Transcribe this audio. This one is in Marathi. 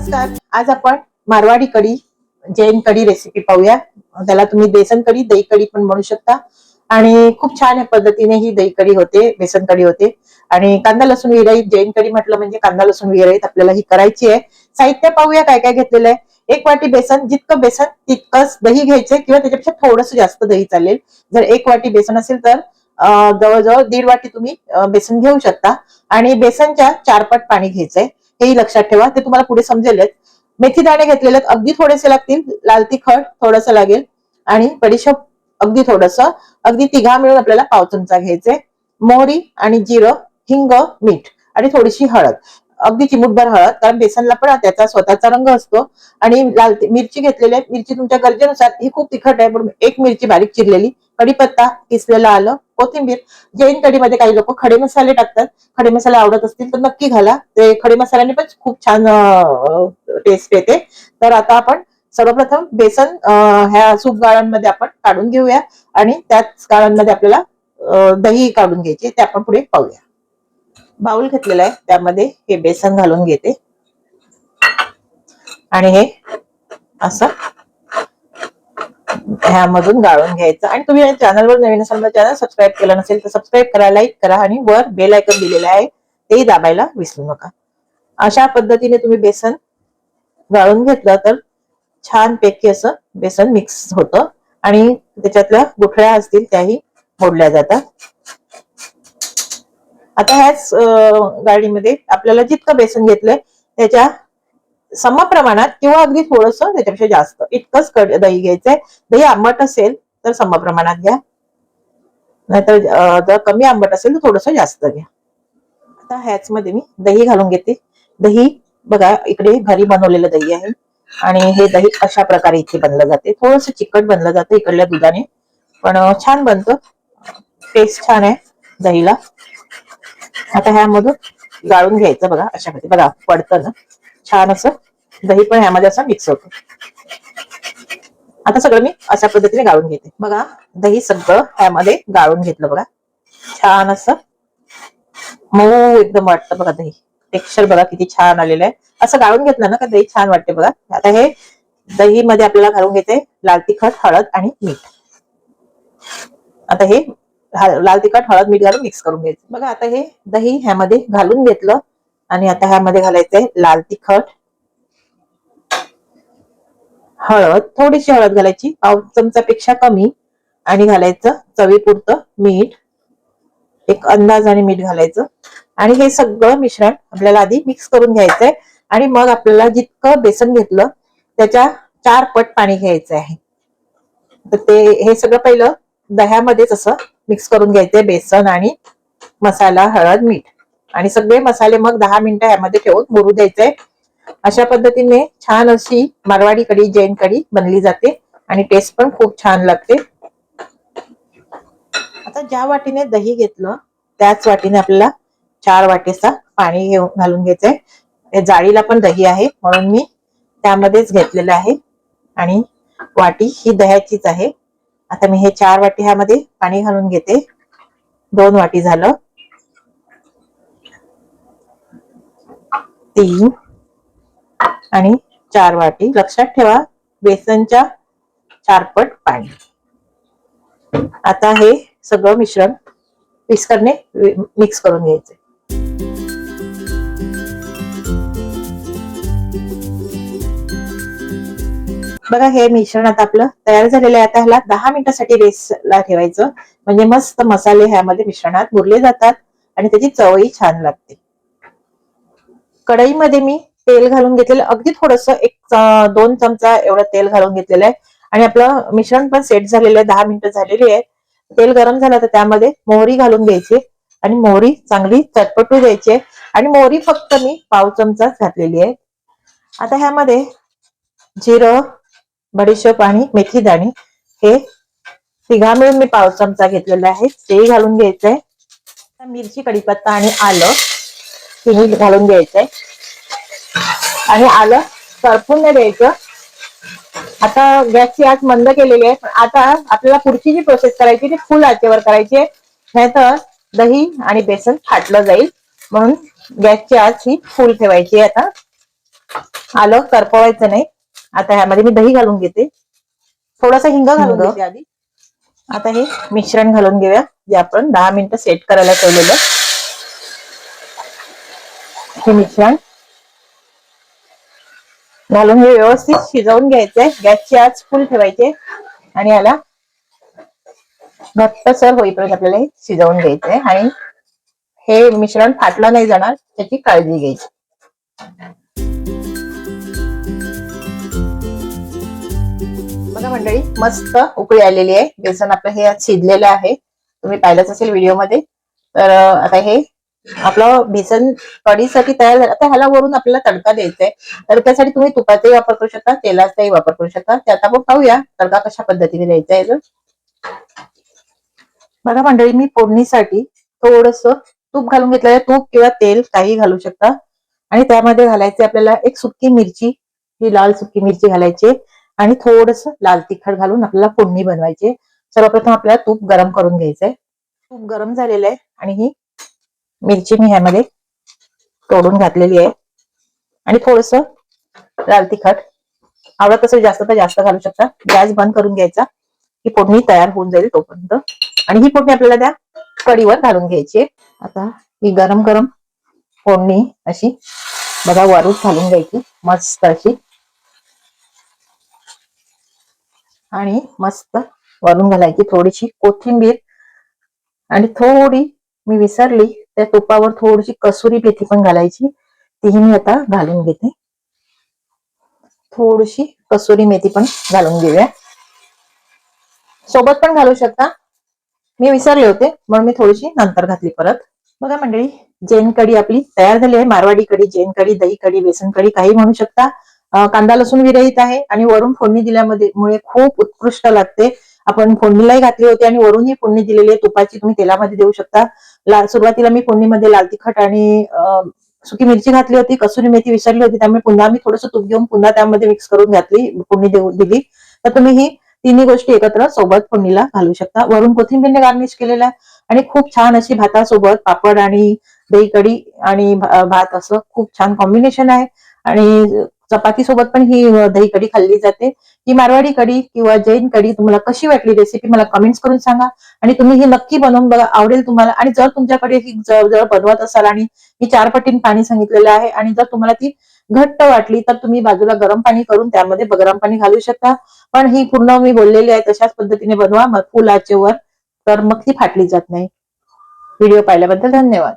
नमस्कार. आज आपण मारवाडी कढी जैन कढी रेसिपी पाहूया. त्याला तुम्ही बेसन कढी दही कढी पण म्हणू शकता. आणि खूप छान पद्धतीने ही दही कढी होते बेसन कढी होते. आणि कांदा लसूण विरहित जैन कढी म्हटलं म्हणजे कांदा लसूण विरहित आपल्याला ही करायची आहे. साहित्य पाहूया काय काय घेतलेलं आहे. एक वाटी बेसन जितकं बेसन तितकंच दही घ्यायचंय किंवा त्याच्यापेक्षा थोडंसं जास्त दही चालेल. जर एक वाटी बेसन असेल तर जवळजवळ दीड वाटी तुम्ही बेसन घेऊ शकता. आणि बेसनच्या चारपट पाणी घ्यायचंय. हेही लक्षात ठेवा ते तुम्हाला पुढे समजेलच. मेथी दाणे घेतलेले अगदी थोडेसे लागतील. लाल तिखट थोडस लागेल. आणि बडीशेप अगदी थोडस. अगदी तिघा मिळून आपल्याला पाव चमचा घ्यायचे. मोहरी आणि जिरं हिंग मीठ आणि थोडीशी हळद. अगदी चिमूटभर हळद कारण बेसनला पण त्याचा स्वतःचा रंग असतो. आणि लाल मिरची घेतलेली आहे. मिरची तुमच्या गरजेनुसार ही खूप तिखट आहे म्हणून एक मिरची बारीक चिरलेली. कढीपत्ता किसलेला आलं कोथिंबीर जैन कढीमध्ये काही लोक खडे मसाले टाकतात. खडे मसाले आवडत असतील तर नक्की घाला. ते खडे मसाल्याने पण खूप छान टेस्ट येते. तर आता आपण सर्वप्रथम बेसन ह्या सूप गाळांमध्ये आपण काढून घेऊया. आणि त्याच गाळांमध्ये आपल्याला दही काढून घ्यायचे ते आपण पुढे पाहूया. बाउल घेतलेला आहे. त्यामध्ये हे बेसन घालून घेते. आणि हे असं ह्यामधून गाळून घ्यायचं. आणि तुम्ही चॅनलवर नवीन असाल तर चॅनल सबस्क्राईब केलं नसेल तर सबस्क्राईब करा लाईक करा आणि वर बेल आयकन दिलेलं आहे. तेही दाबायला विसरू नका. अशा पद्धतीने तुम्ही बेसन गाळून घेतलं तर छान पैकी असं बेसन मिक्स होतं. आणि त्याच्यातल्या गुठळ्या असतील त्याही मोडल्या जातात. आता ह्याच गाडीमध्ये आपल्याला जितकं बेसन घेतलंय त्याच्या समप्रमाणात किंवा अगदी थोडस त्याच्यापेक्षा जास्त. इतकंच दही घ्यायचंय. दही आंबट असेल तर समप्रमाणात घ्या. नाहीतर जर कमी आंबट असेल तर थोडस जास्त घ्या. आता ह्याच मध्ये मी दही घालून घेते. दही बघा इकडे घरी बनवलेलं दही आहे. आणि हे दही अशा प्रकारे इथे बनलं जाते. थोडस चिकट बनलं जातं इकडल्या दुधाने. पण छान बनतं. टेस्ट छान आहे दहीला. आता ह्यामधून गाळून घ्यायचं बघा अशा मध्ये बघा पडतं ना. छान असं दही पण ह्यामध्ये असं मिक्स होतं. आता सगळं मी अशा पद्धतीने गाळून घेते. बघा दही सगळं ह्यामध्ये गाळून घेतलं बघा. छान असं. मऊ एकदम वाटतं बघा दही. टेक्स्चर बघा किती छान आलेलं आहे. असं गाळून घेतलं ना का दही छान वाटते बघा. आता हे दही मध्ये आपल्याला घालून घेते लाल तिखट हळद आणि मीठ. आता हे लाल तिखट हळद मीठ घालून मिक्स करून घ्यायचं. बघा आता हे दही ह्यामध्ये घालून घेतलं आणि आता ह्यामध्ये घालायचंय लाल तिखट हळद थोडीशी हळद घालायची पाव चमचापेक्षा कमी आणि घालायचं चवीपुरतं मीठ एक अंदाजाने मीठ घालायचं. आणि हे सगळं मिश्रण आपल्याला आधी मिक्स करून घ्यायचंय. आणि मग आपल्याला जितकं बेसन घेतलं त्याच्या चार पट पाणी घ्यायचं आहे. तर ते हे सगळं पहिलं दह्यामध्येच असं मिक्स करून घ्यायचे बेसन आणि मसाला हळद मीठ. आणि सगळे मसाले मग दहा मिनिटं ह्यामध्ये ठेवून मुरू द्यायचे. अशा पद्धतीने छान अशी मारवाडी कढी जैन कढी बनली जाते आणि टेस्ट पण खूप छान लागते. आता ज्या वाटीने दही घेतलं त्याच वाटीने आपल्याला चार वाटीचा पाणी घेऊन घालून घ्यायचंय जाळीला पण दही आहे म्हणून मी त्यामध्येच घेतलेलं आहे. आणि वाटी ही दह्याचीच आहे. आता मी हे चार वाटी ह्यामध्ये पाणी घालून घेते. दोन वाटी झालं. तीन. आणि चार वाटी. लक्षात ठेवा बेसनच्या चारपट पाणी. आता हे सगळं मिश्रण विस्करने मिक्स करून घ्यायचे. बघा हे मिश्रण आता आपलं तयार झालेलं आहे. आता ह्याला दहा मिनिटासाठी रेसला ठेवायचं. म्हणजे मस्त मसाले ह्यामध्ये मिश्रणात मुरले जातात आणि त्याची चवही छान लागते. कढईमध्ये मी तेल घालून घेतलेलं अगदी थोडस एक दोन चमचा एवढं तेल घालून घेतलेलं आहे. आणि आपलं मिश्रण पण सेट झालेलं आहे दहा मिनिटं झालेली आहे. तेल गरम झालं तर त्यामध्ये मोहरी घालून घ्यायची आणि मोहरी चांगली चटपटू द्यायची आणि मोहरी फक्त मी पाव चमचाच घातलेली आहे. आता ह्यामध्ये जिरं बडीशेप आणि मेथी दाणे. हे तिघा मिळून मी पाव चमचा घेतलेला आहे. तेही घालून घ्यायचंय. मिरची कढीपत्ता आणि आलं तिन्ही घालून घ्यायचंय. आणि आलं सरपून नाही द्यायचं. आता गॅसची आच मंद केलेली आहे पण आता आपल्याला पुढची जी प्रोसेस करायची ती फुल आचेवर करायची आहे. नाहीतर दही आणि बेसन फाटलं जाईल. म्हणून गॅसची आच ही फुल ठेवायची आहे आता. आलं करपवायचं नाही. आता ह्यामध्ये मी दही घालून घेते. थोडासा हिंग घालून. घेते आधी. आता हे मिश्रण घालून घेऊया जे आपण दहा मिनिटं सेट करायला ठेवलेलं. हे मिश्रण. घालून हे व्यवस्थित शिजवून घ्यायचंय. गॅसची आज फुल ठेवायचे आणि याला घट्टसर होईपर्यंत आपल्याला हे शिजवून घ्यायचंय. आणि हे मिश्रण फाटलं नाही जाणार त्याची काळजी घ्यायची. बघा मंडळी मस्त उकळी आलेली आहे. बेसन आपलं हे आज शिजलेलं आहे. तुम्ही पाहिलंच असेल व्हिडिओमध्ये. तर आता हे आपलं बेसन कढीसाठी तयार झालं. आता ह्याला वरून आपल्याला तडका द्यायचा आहे. तडक्यासाठी तुम्ही तुपाचाही वापर करू शकता तेलाचाही वापर करू शकता. ते आता आपण पाहूया तडका कशा पद्धतीने द्यायचा आहे बघा मंडळी मी फोडणीसाठी थोडस तूप घालून घेतलेलं तूप किंवा तेल काही घालू शकता. आणि त्यामध्ये घालायचे आपल्याला एक सुकी मिरची ही लाल सुकी मिरची घालायची आणि थोडस लाल तिखट घालून आपल्याला फोडणी बनवायची सर्वप्रथम आपल्याला तूप गरम करून घ्यायचंय तूप गरम झालेलं आहे आणि ही मिरची मी ह्यामध्ये तोडून घातलेली आहे. आणि थोडस लाल तिखट. आवडत असेल जास्त तर जास्त घालू शकता. गॅस बंद करून घ्यायचा. ही फोडणी तयार होऊन जाईल तोपर्यंत. आणि ही फोडणी आपल्याला त्या कढीवर घालून घ्यायची आता ही गरम गरम फोडणी अशी बघा वरून घालून घ्यायची. मस्त अशी. आणि मस्त वरून घालायची थोडीशी कोथिंबीर. आणि थोडी मी विसरली त्या तुपावर थोडीशी कसुरी मेथी पण घालायची. तीही मी आता घालून घेते. थोडीशी कसुरी मेथी पण घालून घेऊया. सोबत पण घालू शकता. मी विसरले होते म्हणून मी थोडीशी नंतर घातली परत. बघा मंडळी जैन कढी आपली तयार झाली आहे. मारवाडी कढी जैन कढी दही कढी बेसन कढी काही म्हणू शकता. कांदा लसूण विरहित आहे आणि वरून फोडणी दिल्यामध्ये मुळे खूप उत्कृष्ट लागते. आपण फोडणीलाही घातली होती आणि वरूनही फोडणी दिलेली आहे. तुपाची तुम्ही तेलामध्ये देऊ शकता. लाल सुरुवातीला मी फोडणीमध्ये लाल तिखट आणि सुकी मिरची घातली होती कसुरी मेथी विसरली होती. त्यामुळे पुन्हा मी थोडंसं तूप घेऊन पुन्हा त्यामध्ये मिक्स करून घातली फोडणी देऊ दिली. तर तुम्ही ही तिन्ही गोष्टी एकत्र सोबत फोडणीला घालू शकता. वरून कोथिंबीरने गार्निश केलेला आहे आणि खूप छान अशी भातासोबत पापड आणि दही कढी आणि भात असं खूप छान कॉम्बिनेशन आहे. आणि चपाती सोबत पण ही दही कढी खाल्ली जाते. ही मारवाडी कढी किंवा जैन कढी तुम्हाला कशी वाटली रेसिपी मला कमेंट्स करून सांगा. आणि तुम्ही ही नक्की बनवून बघा आवडेल तुम्हाला. आणि जर तुमच्याकडे ही जर जर बनवत असाल आणि मी चार पटीन पाणी सांगितलेलं आहे आणि जर तुम्हाला ती घट्ट वाटली तर तुम्ही बाजूला गरम पाणी करून त्यामध्ये गरम पाणी घालू शकता. पण ही पूर्ण मी बोललेली आहे तशाच पद्धतीने बनवा. मग वर तर मग ती फाटली जात नाही. व्हिडिओ पाहिल्याबद्दल धन्यवाद.